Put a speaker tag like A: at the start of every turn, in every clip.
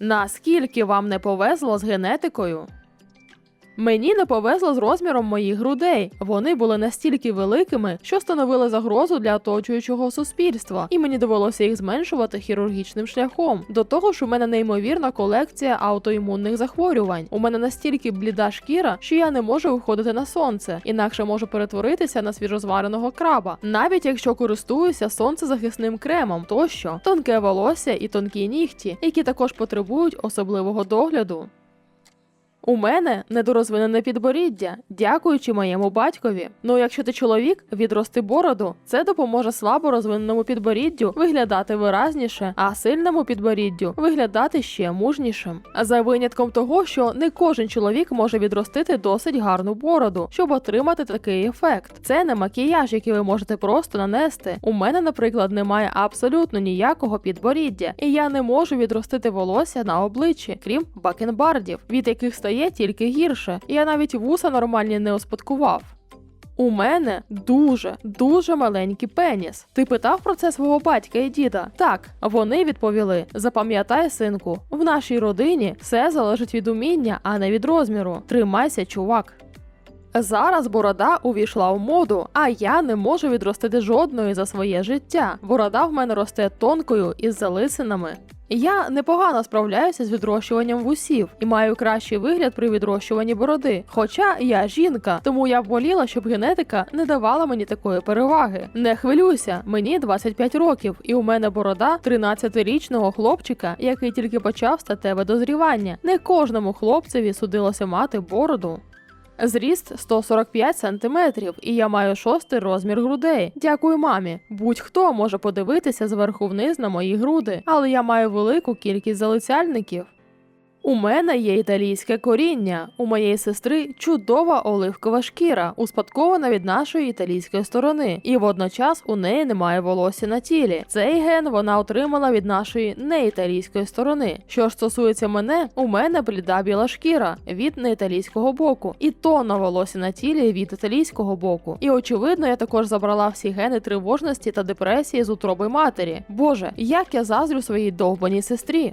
A: Наскільки вам не повезло з генетикою? Мені не повезло з розміром моїх грудей. Вони були настільки великими, що становили загрозу для оточуючого суспільства, і мені довелося їх зменшувати хірургічним шляхом. До того ж, у мене неймовірна колекція аутоімунних захворювань. У мене настільки бліда шкіра, що я не можу виходити на сонце, інакше можу перетворитися на свіжозвареного краба, навіть якщо користуюся сонцезахисним кремом, тощо тонке волосся і тонкі нігті, які також потребують особливого догляду. У мене недорозвинене підборіддя, дякуючи моєму батькові. Ну, якщо ти чоловік, відрости бороду. Це допоможе слабо розвиненому підборіддю виглядати виразніше, а сильному підборіддю виглядати ще мужнішим. За винятком того, що не кожен чоловік може відростити досить гарну бороду, щоб отримати такий ефект. Це не макіяж, який ви можете просто нанести. У мене, наприклад, немає абсолютно ніякого підборіддя, і я не можу відростити волосся на обличчі, крім бакенбардів, від яких стає тільки гірше. Я навіть вуса нормальні не успадкував. У мене дуже дуже маленький пеніс. Ти питав про це свого батька і діда? Так, вони відповіли: запам'ятай, синку, в нашій родині все залежить від уміння, а не від розміру. Тримайся, чувак. Зараз борода увійшла в моду, а я не можу відростити жодної за своє життя. Борода в мене росте тонкою із залисинами. Я непогано справляюся з відрощуванням вусів і маю кращий вигляд при відрощуванні бороди. Хоча я жінка, тому я б воліла, щоб генетика не давала мені такої переваги. Не хвилюйся, мені 25 років, і у мене борода 13-річного хлопчика, який тільки почав статеве дозрівання. Не кожному хлопцеві судилося мати бороду. Зріст 145 см, і я маю шостий розмір грудей. Дякую мамі. Будь-хто може подивитися зверху вниз на мої груди, але я маю велику кількість залицяльників. У мене є італійське коріння. У моєї сестри чудова оливкова шкіра, успадкована від нашої італійської сторони, і водночас у неї немає волосся на тілі. Цей ген вона отримала від нашої неіталійської сторони. Що ж стосується мене, у мене бліда біла шкіра від неіталійського боку, і тонна волосся на тілі від італійського боку. І очевидно, я також забрала всі гени тривожності та депресії з утроби матері. Боже, як я заздрю своїй довбаній сестрі.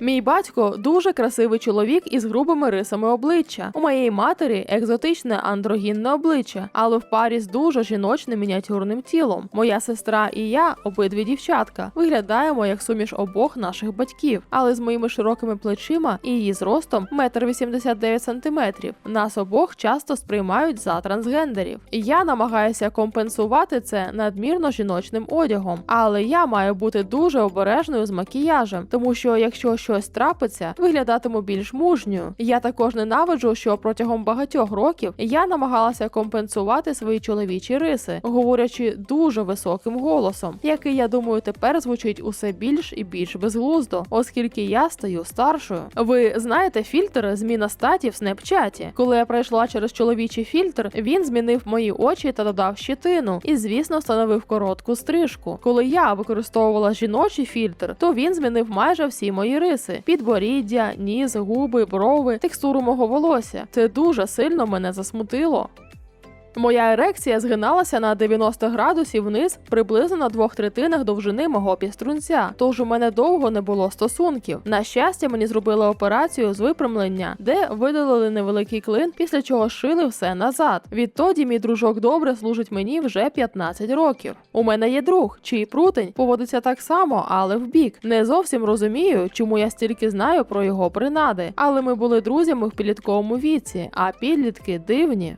A: Мій батько дуже красивий чоловік із грубими рисами обличчя. У моєї матері екзотичне андрогінне обличчя, але в парі з дуже жіночним мініатюрним тілом. Моя сестра і я, обидві дівчатка, виглядаємо як суміш обох наших батьків, але з моїми широкими плечима і її зростом 1,89 см. Нас обох часто сприймають за трансгендерів. Я намагаюся компенсувати це надмірно жіночним одягом, але я маю бути дуже обережною з макіяжем, тому що якщо щось трапиться, виглядатиму більш мужньою. Я також ненавиджу, що протягом багатьох років я намагалася компенсувати свої чоловічі риси, говорячи дуже високим голосом, який я думаю тепер звучить усе більш і більш безглуздо, оскільки я стаю старшою. Ви знаєте фільтр зміна статі в снепчаті? Коли я пройшла через чоловічий фільтр, він змінив мої очі та додав щетину, і звісно встановив коротку стрижку. Коли я використовувала жіночий фільтр, то він змінив майже всі мої риси: підборіддя, ніс, губи, брови, текстуру мого волосся. Це дуже сильно мене засмутило. Моя ерекція згиналася на 90 градусів вниз приблизно на двох третинах довжини мого піструнця, тож у мене довго не було стосунків. На щастя, мені зробили операцію з випрямлення, де видалили невеликий клин, після чого шили все назад. Відтоді мій дружок добре служить мені вже 15 років. У мене є друг, чий прутень поводиться так само, але вбік. Не зовсім розумію, чому я стільки знаю про його принади, але ми були друзями в підлітковому віці, а підлітки дивні.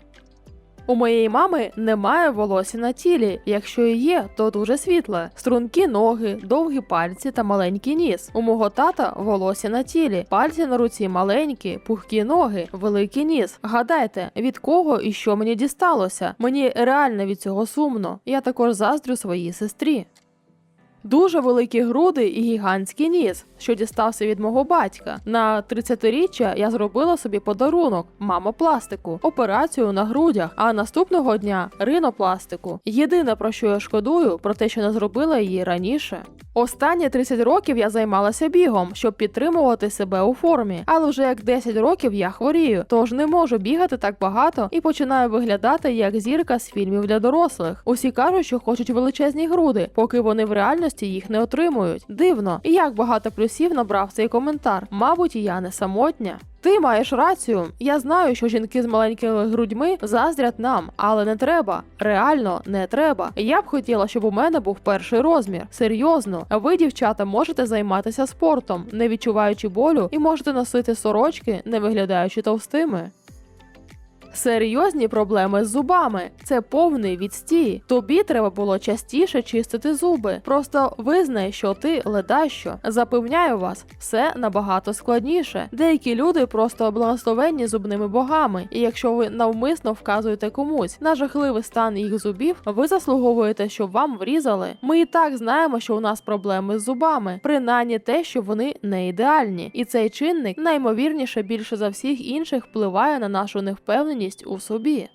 A: У моєї мами немає волосся на тілі. Якщо і є, то дуже світле. Стрункі ноги, довгі пальці та маленький ніс. У мого тата волосся на тілі, пальці на руці маленькі, пухкі ноги, великий ніс. Гадайте, від кого і що мені дісталося? Мені реально від цього сумно. Я також заздрю своїй сестрі. Дуже великі груди і гігантський ніс, що дістався від мого батька. На 30-річчя я зробила собі подарунок мамопластику, операцію на грудях, а наступного дня ринопластику. Єдине про що я шкодую, про те, що не зробила її раніше. Останні 30 років я займалася бігом, щоб підтримувати себе у формі. Але вже як 10 років я хворію, тож не можу бігати так багато і починаю виглядати як зірка з фільмів для дорослих. Усі кажуть, що хочуть величезні груди, поки вони в реальності їх не отримують. Дивно, і як багато плюсів набрав цей коментар. Мабуть, я не самотня. Ти маєш рацію. Я знаю, що жінки з маленькими грудьми заздрять нам, але не треба. Реально не треба. Я б хотіла, щоб у мене був перший розмір. Серйозно, ви, дівчата, можете займатися спортом, не відчуваючи болю, і можете носити сорочки, не виглядаючи товстими. Серйозні проблеми з зубами це повний відстій. Тобі треба було частіше чистити зуби. Просто визнай, що ти ледащо. Запевняю вас, все набагато складніше. Деякі люди просто благословенні зубними богами, і якщо ви навмисно вказуєте комусь на жахливий стан їх зубів, ви заслуговуєте, щоб вам врізали. Ми і так знаємо, що у нас проблеми з зубами, принаймні те, що вони не ідеальні, і цей чинник наймовірніше більше за всіх інших впливає на нашу невпевненість у собі.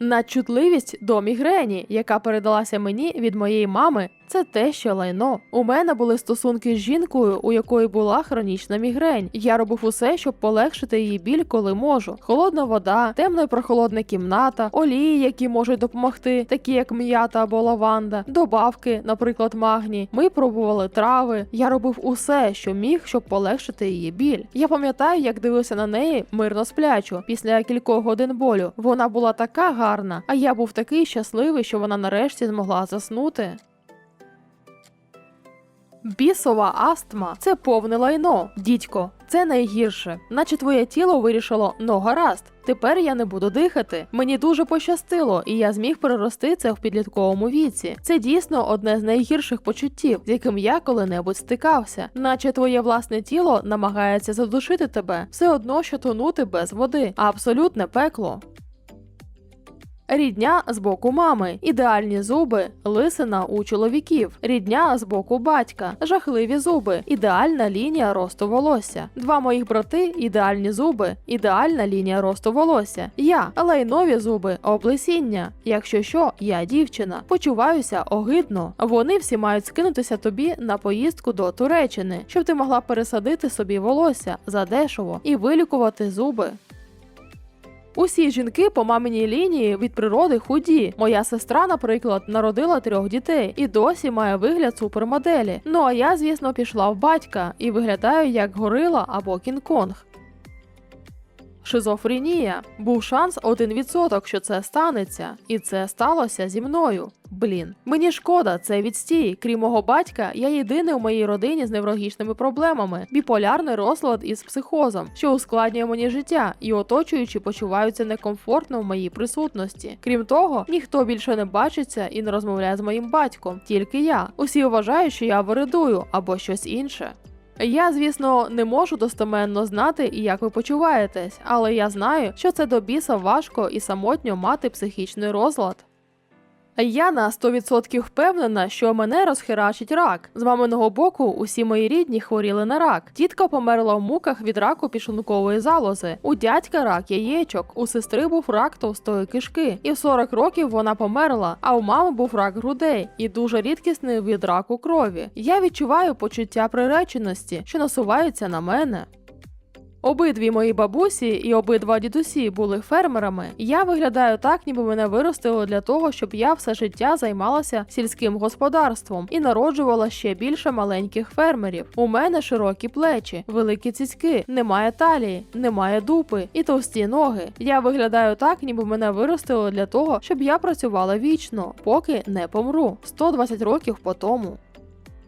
A: Надчутливість до мігрені, яка передалася мені від моєї мами, це те, що лайно. У мене були стосунки з жінкою, у якої була хронічна мігрень. Я робив усе, щоб полегшити її біль, коли можу. Холодна вода, темна і прохолодна кімната, олії, які можуть допомогти, такі як м'ята або лаванда, добавки, наприклад, магній. Ми пробували трави. Я робив усе, що міг, щоб полегшити її біль. Я пам'ятаю, як дивився на неї мирно сплячу після кількох годин болю. Вона була така гарна, а я був такий щасливий, що вона нарешті змогла заснути. Бісова астма це повне лайно, дідько. Це найгірше, наче твоє тіло вирішило ну гаразд. Тепер я не буду дихати. Мені дуже пощастило, і я зміг перерости це в підлітковому віці. Це дійсно одне з найгірших почуттів, з яким я коли-небудь стикався. Наче твоє власне тіло намагається задушити тебе, все одно, що тонути без води, абсолютне пекло. Рідня з боку мами, ідеальні зуби, лисина у чоловіків, рідня з боку батька, жахливі зуби, ідеальна лінія росту волосся. Два моїх брати, ідеальні зуби, ідеальна лінія росту волосся. Я лайнові зуби, облесіння. Якщо що, я дівчина, почуваюся огидно. Вони всі мають скинутися тобі на поїздку до Туреччини, щоб ти могла пересадити собі волосся задешево і вилікувати зуби. Усі жінки по маминій лінії від природи худі. Моя сестра, наприклад, народила трьох дітей і досі має вигляд супермоделі. Ну а я, звісно, пішла в батька і виглядаю як горила або кінг-конг. Шизофренія. Був шанс 1%, що це станеться, і це сталося зі мною. Блін, мені шкода, це відстій. Крім мого батька, я єдиний у моїй родині з неврологічними проблемами, біполярний розлад із психозом, що ускладнює мені життя, і оточуючі почуваються некомфортно в моїй присутності. Крім того, ніхто більше не бачиться і не розмовляє з моїм батьком, тільки я. Усі вважають, що я вередую або щось інше. Я, звісно, не можу достеменно знати, як ви почуваєтесь, але я знаю, що це до біса важко і самотньо мати психічний розлад. Я на 100% впевнена, що мене розхерачить рак. З маминого боку усі мої рідні хворіли на рак. Тітка померла в муках від раку пішлункової залози. У дядька рак яєчок, у сестри був рак товстої кишки, і в 40 років вона померла. А у мами був рак грудей і дуже рідкісний від раку крові. Я відчуваю почуття приреченості, що насуваються на мене. Обидві мої бабусі і обидва дідусі були фермерами. Я виглядаю так, ніби мене виростили для того, щоб я все життя займалася сільським господарством і народжувала ще більше маленьких фермерів. У мене широкі плечі, великі цицьки, немає талії, немає дупи і товсті ноги. Я виглядаю так, ніби мене виростили для того, щоб я працювала вічно, поки не помру 120 років по тому.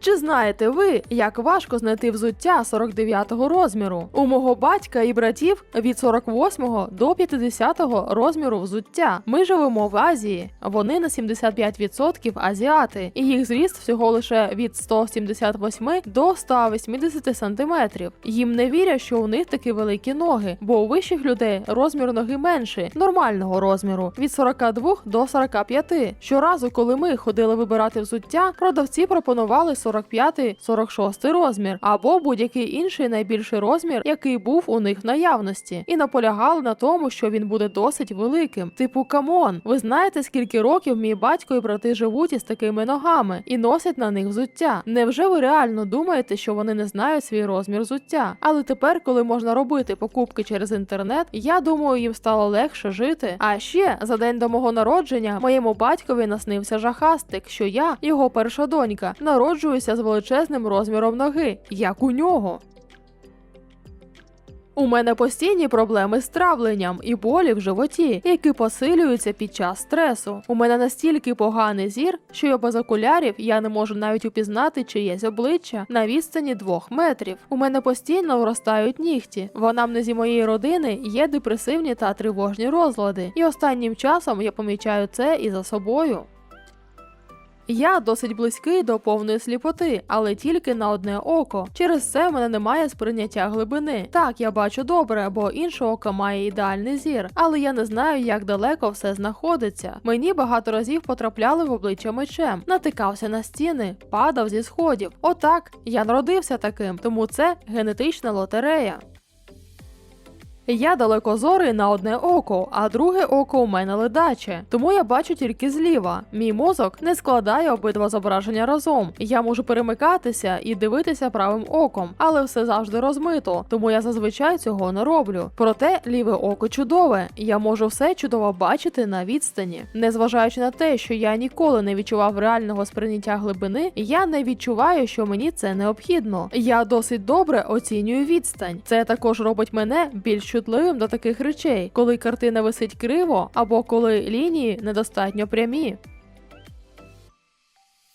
A: Чи знаєте ви, як важко знайти взуття 49-го розміру? У мого батька і братів від 48-го до 50-го розміру взуття. Ми живемо в Азії. Вони на 75% азіати, і їх зріст всього лише від 178 до 180 сантиметрів. Їм не вірять, що у них такі великі ноги, бо у вищих людей розмір ноги менший, нормального розміру від 42 до 45. Щоразу, коли ми ходили вибирати взуття, продавці пропонували 45-46 розмір, або будь-який інший найбільший розмір, який був у них в наявності, і наполягали на тому, що він буде досить великим. Типу, камон, ви знаєте, скільки років мій батько і брати живуть із такими ногами і носять на них взуття. Невже ви реально думаєте, що вони не знають свій розмір взуття? Але тепер, коли можна робити покупки через інтернет, я думаю, їм стало легше жити. А ще за день до мого народження моєму батькові наснився жахастик, що я, його перша донька, народжуюся з величезним розміром ноги, як у нього. У мене постійні проблеми з травленням і болі в животі, які посилюються під час стресу. У мене настільки поганий зір, що я без окулярів я не можу навіть упізнати чиєсь обличчя на відстані двох метрів. У мене постійно вростають нігті. В анамнезі моєї родини є депресивні та тривожні розлади, і останнім часом я помічаю це і за собою. Я досить близький до повної сліпоти, але тільки на одне око. Через це в мене немає сприйняття глибини. Так, я бачу добре, бо інше око має ідеальний зір, але я не знаю, як далеко все знаходиться. Мені багато разів потрапляли в обличчя мечем, натикався на стіни, падав зі сходів. Отак, я народився таким, тому це генетична лотерея. Я далекозорий на одне око, а друге око у мене ледаче, тому я бачу тільки зліва. Мій мозок не складає обидва зображення разом. Я можу перемикатися і дивитися правим оком, але все завжди розмито, тому я зазвичай цього не роблю. Проте ліве око чудове, я можу все чудово бачити на відстані. Незважаючи на те, що я ніколи не відчував реального сприйняття глибини, я не відчуваю, що мені це необхідно. Я досить добре оцінюю відстань. Це також робить мене більш чутливим до таких речей, коли картина висить криво або коли лінії недостатньо прямі.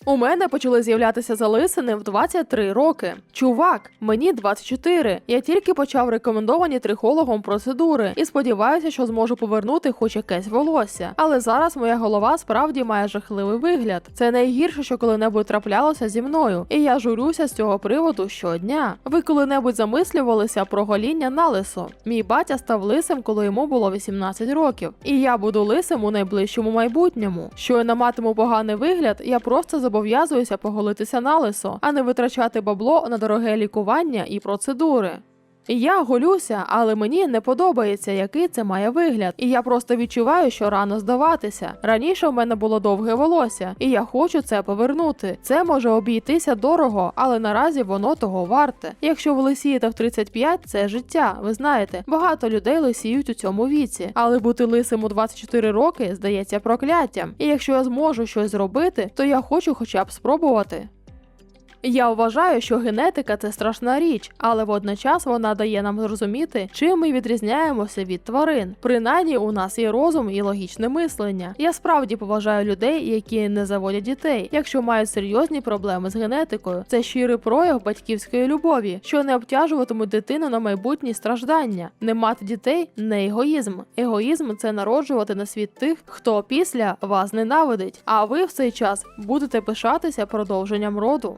A: У мене почали з'являтися залисини в 23 роки. Чувак, мені 24. Я тільки почав рекомендовані трихологом процедури і сподіваюся, що зможу повернути хоч якесь волосся. Але зараз моя голова справді має жахливий вигляд. Це найгірше, що коли-небудь траплялося зі мною, і я журюся з цього приводу щодня. Ви коли-небудь замислювалися про гоління на лисо? Мій батя став лисим, коли йому було 18 років, і я буду лисим у найближчому майбутньому. Щойно матиму поганий вигляд, я просто зобов'язуюся поголитися на лисо, а не витрачати бабло на дороге лікування і процедури. Я голюся, але мені не подобається, який це має вигляд, і я просто відчуваю, що рано здаватися. Раніше в мене було довге волосся, і я хочу це повернути. Це може обійтися дорого, але наразі воно того варте. Якщо ви лисієте в 35, це життя. Ви знаєте, багато людей лисіють у цьому віці, але бути лисим у 24 роки здається прокляттям. І якщо я зможу щось зробити, то я хочу хоча б спробувати. Я вважаю, що генетика це страшна річ, але водночас вона дає нам зрозуміти, чим ми відрізняємося від тварин. Принаймні, у нас є розум і логічне мислення. Я справді поважаю людей, які не заводять дітей, якщо мають серйозні проблеми з генетикою. Це щирий прояв батьківської любові, що не обтяжуватимуть дитину на майбутні страждання. Не мати дітей не егоїзм. Егоїзм це народжувати на світ тих, хто після вас ненавидить. А ви в цей час будете пишатися продовженням роду.